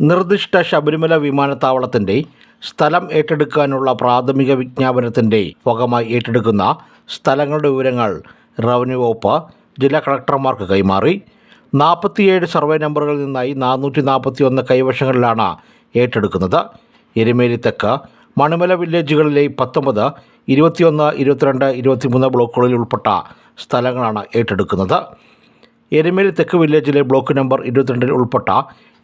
നിർദ്ദിഷ്ട ശബരിമല വിമാനത്താവളത്തിന്റെ സ്ഥലം ഏറ്റെടുക്കാനുള്ള പ്രാഥമിക വിജ്ഞാപനത്തിന്റെ ഭാഗമായി ഏറ്റെടുക്കുന്ന സ്ഥലങ്ങളുടെ വിവരങ്ങൾ റവന്യൂ വകുപ്പ് ജില്ലാ കളക്ടർമാർക്ക് കൈമാറി. നാൽപ്പത്തിയേഴ് സർവേ നമ്പറുകളിൽ നിന്നായി നാനൂറ്റി നാൽപ്പത്തി ഒന്ന് കൈവശങ്ങളിലാണ് ഏറ്റെടുക്കുന്നത്. എരുമേലി തെക്ക് മണിമല വില്ലേജുകളിലെ പത്തൊമ്പത് ഇരുപത്തിയൊന്ന് ഇരുപത്തിരണ്ട് ഇരുപത്തിമൂന്ന് ബ്ലോക്കുകളിൽ ഉൾപ്പെട്ട സ്ഥലങ്ങളാണ് ഏറ്റെടുക്കുന്നത്. എരുമേലി തെക്ക് വില്ലേജിലെ ബ്ലോക്ക് നമ്പർ ഇരുപത്തിരണ്ടിൽ ഉൾപ്പെട്ട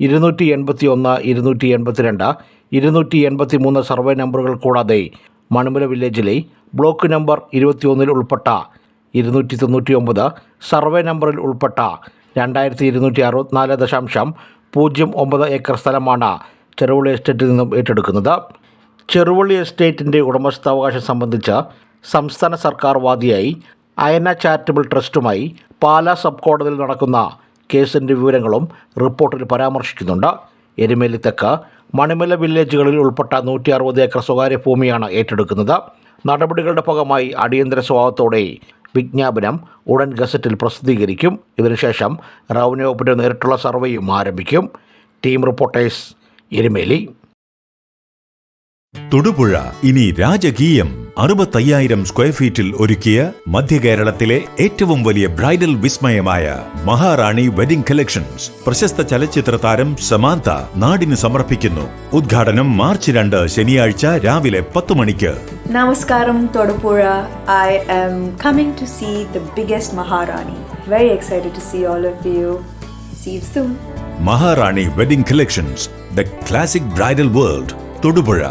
ഇരുന്നൂറ്റി എൺപത്തി ഒന്ന് ഇരുന്നൂറ്റി എൺപത്തിരണ്ട് ഇരുന്നൂറ്റി എൺപത്തി മൂന്ന് സർവേ നമ്പറുകൾ കൂടാതെ മണിമല വില്ലേജിലെ ബ്ലോക്ക് നമ്പർ ഇരുപത്തിയൊന്നിൽ ഉൾപ്പെട്ട ഇരുന്നൂറ്റി തൊണ്ണൂറ്റി ഒമ്പത് സർവേ നമ്പറിൽ ഉൾപ്പെട്ട രണ്ടായിരത്തി ഇരുന്നൂറ്റി അറുപത്തിനാല് ദശാംശം പൂജ്യം ഒമ്പത് ഏക്കർ സ്ഥലമാണ് ചെറുവള്ളി എസ്റ്റേറ്റിൽ നിന്നും ഏറ്റെടുക്കുന്നത്. ചെറുവള്ളി എസ്റ്റേറ്റിന്റെ ഉടമസ്ഥാവകാശം സംബന്ധിച്ച് സംസ്ഥാന സർക്കാർ വാദിയായി അയന ചാരിറ്റബിൾ ട്രസ്റ്റുമായി പാലാ സബ് കോടതിയിൽ നടക്കുന്ന കേസിന്റെ വിവരങ്ങളും റിപ്പോർട്ടിൽ പരാമർശിക്കുന്നുണ്ട്. എരുമേലി തെക്ക് മണിമല വില്ലേജുകളിൽ ഉൾപ്പെട്ട നൂറ്റി അറുപത് ഏക്കർ സ്വകാര്യ ഭൂമിയാണ് ഏറ്റെടുക്കുന്നത്. നടപടികളുടെ ഭാഗമായി അടിയന്തര സ്വഭാവത്തോടെ വിജ്ഞാപനം ഉടൻ ഗസറ്റിൽ പ്രസിദ്ധീകരിക്കും. ഇതിനുശേഷം റവന്യൂ വകുപ്പിന്റെ നേരിട്ടുള്ള സർവേയും ആരംഭിക്കും. Team reporters Erumeli. തൊടുപുഴ ഇനി രാജകീയം. അറുപത്തയ്യായിരം സ്ക്വയർ ഫീറ്റിൽ ഒരുക്കിയ മധ്യ കേരളത്തിലെ ഏറ്റവും വലിയ ബ്രൈഡൽ വിസ്മയമായ മഹാറാണി വെഡിംഗ് കളക്ഷൻസ് പ്രശസ്ത ചലച്ചിത്ര താരം സമാന്ത നാടിന് സമർപ്പിക്കുന്നു. ഉദ്ഘാടനം മാർച്ച് രണ്ട് ശനിയാഴ്ച രാവിലെ പത്ത് മണിക്ക്. നമസ്കാരം Thodupuzha. I am coming to see the biggest Maharani. Excited to see all of you. See you soon. Maharani wedding collections the classic bridal world Thodupuzha.